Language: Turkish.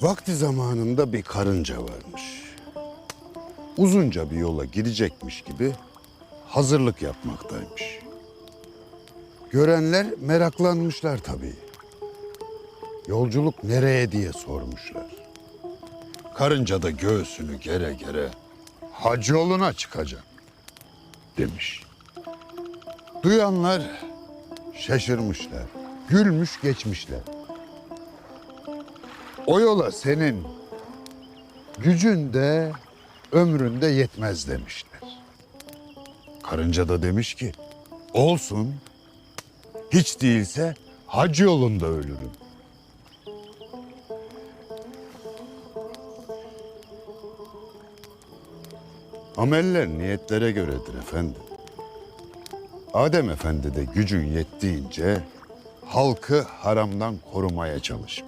Vakti zamanında bir karınca varmış. Uzunca bir yola gidecekmiş gibi hazırlık yapmaktaymış. Görenler meraklanmışlar tabii. Yolculuk nereye diye sormuşlar. Karınca da göğsünü gere gere hac yoluna çıkacak demiş. Duyanlar şaşırmışlar, gülmüş geçmişler. O yola senin gücün de ömrün de yetmez demişler. Karınca da demiş ki olsun hiç değilse hac yolunda ölürüm. Ameller niyetlere göredir efendim. Adem Efendi de gücün yettiğince halkı haramdan korumaya çalışmış.